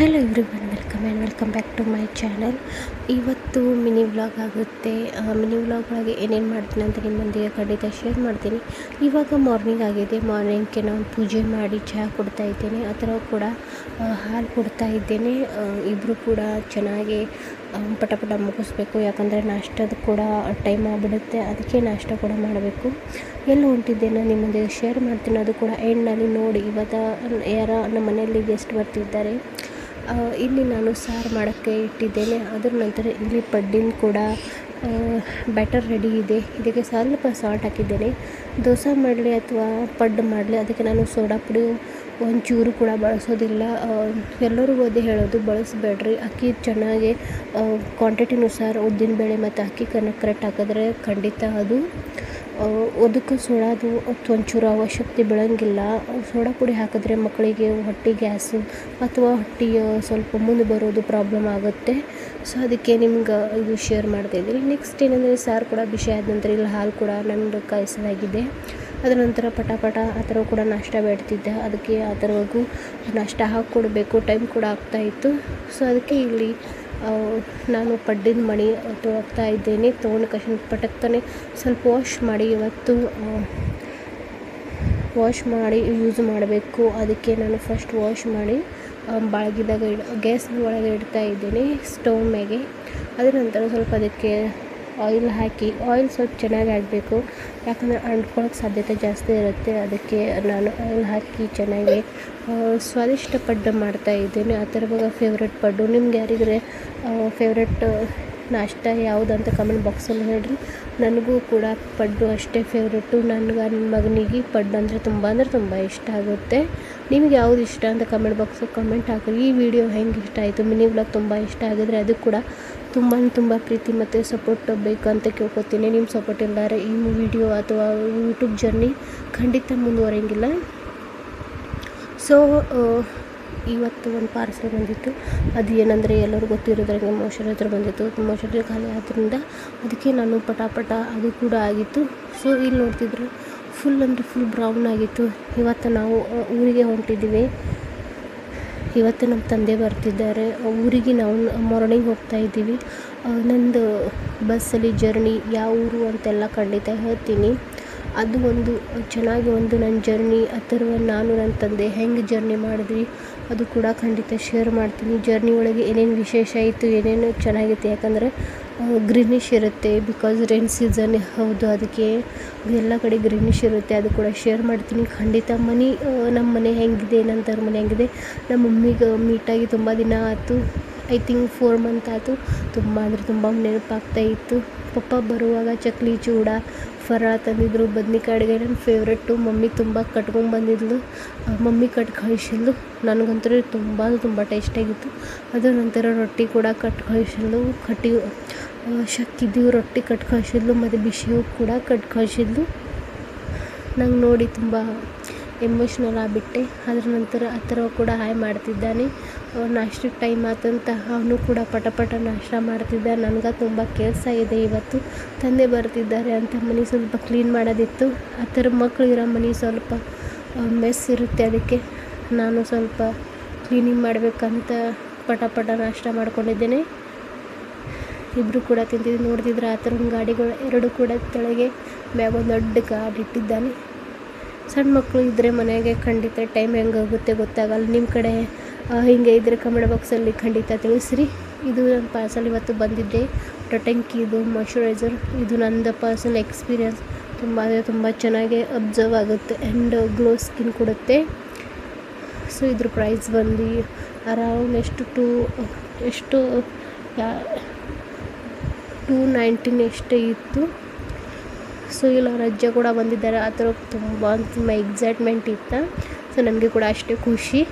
Hello every welcome and welcome back to my channel ಇವತ್ತು mini vlog ಆಗುತ್ತೆ. Mini vlog ಒಳಗೆ ಏನೇನು ಮಾಡ್ತೀನಿ ಅಂತ ನಿಮ್ಮೊಂದಿಗೆ ಖಂಡಿತ ಶೇರ್ ಮಾಡ್ತೀನಿ. ಇವಾಗ ಮಾರ್ನಿಂಗ್ ಆಗಿದೆ. ಮಾರ್ನಿಂಗ್ಗೆ ನಾನು ಪೂಜೆ ಮಾಡಿ ಚಹಾ ಕೊಡ್ತಾ ಇದ್ದೇನೆ. ಆ ಥರ ಕೂಡ ಹಾಲು ಕೊಡ್ತಾ ಇದ್ದೇನೆ. ಇಬ್ಬರು ಕೂಡ ಚೆನ್ನಾಗಿ ಪಟ ಮುಗಿಸ್ಬೇಕು. ಯಾಕಂದರೆ ನಾಷ್ಟದ ಕೂಡ ಟೈಮ್ ಆಗಿಬಿಡುತ್ತೆ. ಅದಕ್ಕೆ ನಾಷ್ಟ ಕೂಡ ಮಾಡಬೇಕು. ಎಲ್ಲ ಹೊಂಟಿದ್ದೇನೆ ನಿಮ್ಮೊಂದಿಗೆ ಶೇರ್ ಮಾಡ್ತೀನಿ. ಅದು ಕೂಡ ಎಂಡ್ನಲ್ಲಿ ನೋಡಿ. ಇವತ್ತು ಯಾರ ನಮ್ಮ ಮನೆಯಲ್ಲಿ ಗೆಸ್ಟ್ ಬರ್ತಿದ್ದಾರೆ. ಇಲ್ಲಿ ನಾನು ಸಾರು ಮಾಡೋಕ್ಕೆ ಇಟ್ಟಿದ್ದೇನೆ. ಅದರ ನಂತರ ಇಲ್ಲಿ ಪಡ್ಡಿನ ಕೂಡ ಬ್ಯಾಟರ್ ರೆಡಿ ಇದೆ. ಇದಕ್ಕೆ ಸ್ವಲ್ಪ ಸಾಲ್ಟ್ ಹಾಕಿದ್ದೇನೆ. ದೋಸೆ ಮಾಡಲಿ ಅಥವಾ ಪಡ್ಡು ಮಾಡಲಿ, ಅದಕ್ಕೆ ನಾನು ಸೋಡಾ ಪುಡಿ, ಒಂಚೂರು ಕೂಡ ಬಳಸೋದಿಲ್ಲ. ಎಲ್ಲರೂ ಓದಿ ಹೇಳೋದು, ಬಳಸಬೇಡ್ರಿ. ಅಕ್ಕಿ ಚೆನ್ನಾಗಿ ಕ್ವಾಂಟಿಟಿನುಸಾರ ಉದ್ದಿನಬೇಳೆ ಮತ್ತು ಅಕ್ಕಿ ಕನ ಕರೆಕ್ಟ್ ಹಾಕಿದ್ರೆ ಖಂಡಿತ ಅದು ಅದಕ್ಕೆ ಸೋಡಾದು ಒಂಚೂರು ಅವಶ್ಯಕತೆ ಬೀಳಂಗಿಲ್ಲ. ಸೋಡಾ ಪುಡಿ ಹಾಕಿದ್ರೆ ಮಕ್ಕಳಿಗೆ ಹೊಟ್ಟೆ ಗ್ಯಾಸು ಅಥವಾ ಹೊಟ್ಟೆಯ ಸ್ವಲ್ಪ ಮುಂದೆ ಬರೋದು ಪ್ರಾಬ್ಲಮ್ ಆಗುತ್ತೆ. ಸೊ ಅದಕ್ಕೆ ನಿಮ್ಗೆ ಇದು ಶೇರ್ ಮಾಡ್ತಾ ಇದ್ದೀನಿ. ನೆಕ್ಸ್ಟ್ ಏನಂದರೆ ಸಾರು ಕೂಡ ಬಿಸಿ ಆದ ನಂತರ ಇಲ್ಲಿ ಹಾಲು ಕೂಡ ನಂದು ಕಾಯಿಸಲಾಗಿದೆ. ಅದರ ನಂತರ ಪಟ ಪಟ ಆ ಥರ ಕೂಡ ನಾಷ್ಟ ಬೇಡ್ತಿದ್ದೆ. ಅದಕ್ಕೆ ಆ ಥರವಾಗೂ ನಾಷ್ಟ ಹಾಕಿಕೊಡ್ಬೇಕು. ಟೈಮ್ ಕೂಡ ಆಗ್ತಾಯಿತ್ತು ಸೊ ಅದಕ್ಕೆ ಇಲ್ಲಿ ನಾನು ಪಡ್ಡಿನ ಮಣಿ ತೊಗೊಳ್ತಾ ಇದ್ದೇನೆ. ತೊಗೊಂಡು ಕಷ್ಟ ಪಟಕ್ಕನೆ ಸ್ವಲ್ಪ ವಾಶ್ ಮಾಡಿ ಇವತ್ತು ವಾಶ್ ಮಾಡಿ ಯೂಸ್ ಮಾಡಬೇಕು. ಅದಕ್ಕೆ ನಾನು ಫಸ್ಟ್ ವಾಶ್ ಮಾಡಿ ಬಾಳಗಿದಾಗ ಇಡ ಗ್ಯಾಸ್ ಒಳಗೆ ಇಡ್ತಾ ಇದ್ದೀನಿ ಸ್ಟವ್ ಮ್ಯಾಗೆ. ಅದರ ನಂತರ ಸ್ವಲ್ಪ ಅದಕ್ಕೆ ಆಯಿಲ್ ಹಾಕಿ ಆಯಿಲ್ ಸ್ವಲ್ಪ ಚೆನ್ನಾಗಿ ಆಗಬೇಕು. ಯಾಕಂದರೆ ಅಂಟ್ಕೊಳ್ಳೋಕೆ ಸಾಧ್ಯತೆ ಜಾಸ್ತಿ ಇರುತ್ತೆ. ಅದಕ್ಕೆ ನಾನು ಆಯಿಲ್ ಹಾಕಿ ಚೆನ್ನಾಗಿ ಸ್ವಾದಿಷ್ಟ ಪಡ್ಡು ಮಾಡ್ತಾಯಿದ್ದೀನಿ ಆ ಥರ ಇವಾಗ ಫೇವ್ರೆಟ್ ಪಡ್ಡು. ನಿಮ್ಗೆ ಯಾರಿಗಾರೆ ಫೇವ್ರೆಟ್ ನಾಷ್ಟ ಯಾವುದು ಅಂತ ಕಮೆಂಟ್ ಬಾಕ್ಸಲ್ಲಿ ಹೇಳ್ರಿ. ನನಗೂ ಕೂಡ ಪಡ್ಡು ಅಷ್ಟೇ ಫೇವ್ರೇಟು ನನಗೆ ನನ್ನ ಮಗನಿಗೆ ಪಡ್ಡು ಅಂದರೆ ತುಂಬ ಅಂದರೆ ತುಂಬ ಇಷ್ಟ ಆಗುತ್ತೆ. ನಿಮ್ಗೆ ಯಾವುದು ಇಷ್ಟ ಅಂತ ಕಮೆಂಟ್ ಬಾಕ್ಸಲ್ಲಿ ಕಮೆಂಟ್ ಹಾಕಿ ಈ ವಿಡಿಯೋ ಹೆಂಗೆ ಇಷ್ಟ ಆಯಿತು? ಮಿನಿ ವ್ಲಾಗ್ ತುಂಬ ಇಷ್ಟ ಆಗಿದ್ರೆ ಅದು ಕೂಡ ತುಂಬ ತುಂಬ ಪ್ರೀತಿ ಮತ್ತು ಸಪೋರ್ಟ್ ಬೇಕಂತ ಕೇಳ್ಕೊತೀನಿ. ನಿಮ್ಮ ಸಪೋರ್ಟ್ ಇಲ್ಲಾರೆ ಈ ವಿಡಿಯೋ ಅಥವಾ ಯೂಟ್ಯೂಬ್ ಜರ್ನಿ ಖಂಡಿತ ಮುಂದುವರೆಯಂಗಿಲ್ಲ ಸೊ ಇವತ್ತು ಒಂದು ಪಾರ್ಸಲ್ ಬಂದಿತ್ತು. ಅದು ಏನಂದರೆ ಎಲ್ಲರೂ ಗೊತ್ತಿರೋದ್ರಂಗೆ ಹತ್ರ ಬಂದಿತ್ತು. ಮಾಯ್ಶ್ಚರೈಸರ್ ಖಾಲಿ ಆದ್ದರಿಂದ ಅದಕ್ಕೆ ನಾನು ಪಟಾಪಟ ಅದು ಕೂಡ ಆಗಿತ್ತು. ಸೊ ಇಲ್ಲಿ ನೋಡ್ತಿದ್ರು ಫುಲ್ ಅಂದರೆ ಫುಲ್ ಬ್ರೌನ್ ಆಗಿತ್ತು. ಇವತ್ತು ನಾವು ಊರಿಗೆ ಹೊಂಟಿದ್ದೀವಿ. ಇವತ್ತು ನಮ್ಮ ತಂದೆ ಬರ್ತಿದ್ದಾರೆ. ಊರಿಗೆ ನಾವು ಮಾರ್ನಿಂಗ್ ಹೋಗ್ತಾ ಇದ್ದೀವಿ. ನಂದು ಬಸ್ಸಲ್ಲಿ ಜರ್ನಿ ಯಾವ ಊರು ಅಂತೆಲ್ಲ ಖಂಡಿತ ಹೇಳ್ತೀನಿ. ಅದು ಒಂದು ಚೆನ್ನಾಗಿ ಒಂದು ನನ್ನ ಜರ್ನಿ ಅಥರ್ವ ನಾನು ನನ್ನ ತಂದೆ ಹೆಂಗೆ ಜರ್ನಿ ಮಾಡಿದ್ವಿ, ಅದು ಕೂಡ ಖಂಡಿತ ಶೇರ್ ಮಾಡ್ತೀನಿ. ಜರ್ನಿ ಒಳಗೆ ಏನೇನು ವಿಶೇಷ ಇತ್ತು ಏನೇನು ಚೆನ್ನಾಗಿತ್ತು, ಯಾಕಂದರೆ ಗ್ರೀನಿಶ್ ಇರುತ್ತೆ ಬಿಕಾಸ್ ರೈನ್ ಸೀಸನ್ ಹೌದು, ಅದಕ್ಕೆ ಎಲ್ಲ ಕಡೆ ಗ್ರೀನಿಶ್ ಇರುತ್ತೆ, ಅದು ಕೂಡ ಶೇರ್ ಮಾಡ್ತೀನಿ. ಖಂಡಿತ ಮನೆ ನಮ್ಮ ಮನೆ ಹೆಂಗಿದೆ ತವ್ರ ಮನೆ ಹೆಂಗಿದೆ, ನಮ್ಮ ಮಮ್ಮಿಗೆ ಮೀಟಾಗಿ ತುಂಬ ದಿನ ಆಯಿತು. ಐ ಥಿಂಕ್ ಫೋರ್ ಮಂತ್ ಆಯಿತು. ತುಂಬ ಅಂದರೆ ತುಂಬ ನೆನಪಾಗ್ತಾ ಇತ್ತು. ಪಪ್ಪ ಬರುವಾಗ ಚಕ್ಲಿ ಚೂಡ, ಫರ ತಂದಿದ್ರು, ಬದ್ನಿಕಾಯಿ ಅಡುಗೆ ನನ್ನ ಫೇವ್ರೆಟ್ಟು ಮಮ್ಮಿ ತುಂಬ ಕಟ್ಕೊಂಡು ಬಂದಿದ್ಲು. ಮಮ್ಮಿ ಕಟ್ ಕಳಿಸಿದ್ಲು. ನನಗಂತೂ ತುಂಬ ತುಂಬ ಟೇಸ್ಟಾಗಿತ್ತು ಅದರ ನಂತರ ರೊಟ್ಟಿ ಕೂಡ ಕಟ್ ಕಳಿಸಿದ್ಲು. ಕಟ್ಟಿ ಶಕ್ಕಿದ್ದು ರೊಟ್ಟಿ ಕಟ್ ಕಳಿಸಿದ್ಲು. ಮತ್ತು ಬಿಸಿಯೂ ಕೂಡ ಕಟ್ ಕಳಿಸಿದ್ಲು. ನಂಗೆ ನೋಡಿ ತುಂಬ ಎಮೋಷ್ನಲ್ ಆಗಿಬಿಟ್ಟೆ. ಅದರ ನಂತರ ಆ ಥರ ಕೂಡ ಹಾಯ್ ಮಾಡ್ತಿದ್ದಾನೆ. ನಾಷ್ಟಕ್ಕೆ ಟೈಮ್ ಆತಂತ ಅವನು ಕೂಡ ಪಟಪಟ ಪಟ ನಾಷ್ಟ ಮಾಡ್ತಿದ್ದ. ನನಗೆ ತುಂಬ ಕೆಲಸ ಇದೆ ಇವತ್ತು. ತಂದೆ ಬರ್ತಿದ್ದಾರೆ ಅಂತ ಮನೆ ಸ್ವಲ್ಪ ಕ್ಲೀನ್ ಮಾಡೋದಿತ್ತು. ಆ ಥರ ಮಕ್ಕಳು ಮನೆ ಸ್ವಲ್ಪ ಮೆಸ್ ಇರುತ್ತೆ ಅದಕ್ಕೆ ನಾನು ಸ್ವಲ್ಪ ಕ್ಲೀನಿಂಗ್ ಮಾಡಬೇಕಂತ ಪಟಪಟ ಪಟ ನಾಷ್ಟ ಮಾಡ್ಕೊಂಡಿದ್ದೇನೆ. ಇಬ್ಬರು ಕೂಡ ತಿಂತಿದ್ದು ನೋಡ್ತಿದ್ರೆ ಆ ಥರ ಗಾಡಿಗಳು ಎರಡು ಕೂಡ ತೆಳಗೆ ಮ್ಯಾಗ ಒಂದು ದೊಡ್ಡ ಗಾಡಿ ಇಟ್ಟಿದ್ದಾನೆ. ಸಣ್ಣ ಮಕ್ಕಳು ಇದ್ದರೆ ಮನೆಗೆ ಖಂಡಿತ ಟೈಮ್ ಹೆಂಗೆ ಹೋಗುತ್ತೆ ಗೊತ್ತಾಗಲ್ಲ. ನಿಮ್ಮ ಕಡೆ ಹಿಂಗೆ ಇದ್ದರೆ ಕಮೆಂಟ್ ಬಾಕ್ಸಲ್ಲಿ ಖಂಡಿತ ತಿಳಿಸ್ರಿ. ಇದು ನನ್ನ ಪಾರ್ಸಲ್ ಇವತ್ತು ಬಂದಿದ್ದೆ. ಟೊಟೆಂಕಿ ಇದು ಮಾಯ್ಶ್ಚರೈಸರ್ ಇದು ನಂದು ಪರ್ಸನಲ್ ಎಕ್ಸ್ಪೀರಿಯನ್ಸ್ ತುಂಬ ಅಂದರೆ ತುಂಬ ಚೆನ್ನಾಗಿ ಅಬ್ಸರ್ವ್ ಆಗುತ್ತೆ ಆ್ಯಂಡ್ ಗ್ಲೋ ಸ್ಕಿನ್ ಕೊಡುತ್ತೆ. ಸೊ ಇದ್ರ ಪ್ರೈಸ್ ಬಂದು ಅರೌಂಡ್ ಎಷ್ಟು ಟೂ ಎಷ್ಟು ಟೂ ನೈಂಟೀನ್ ಎಷ್ಟೇ ಇತ್ತು. ಸೊ ಇಲ್ಲ ಅಜ್ಜ ಕೂಡ ಬಂದಿದ್ದಾರೆ. ಆ ಥರ ತುಂಬ ತುಂಬ ಎಕ್ಸೈಟ್ಮೆಂಟ್ ಇತ್ತು. ಸೊ ನನಗೆ ಕೂಡ ಅಷ್ಟೇ ಖುಷಿ.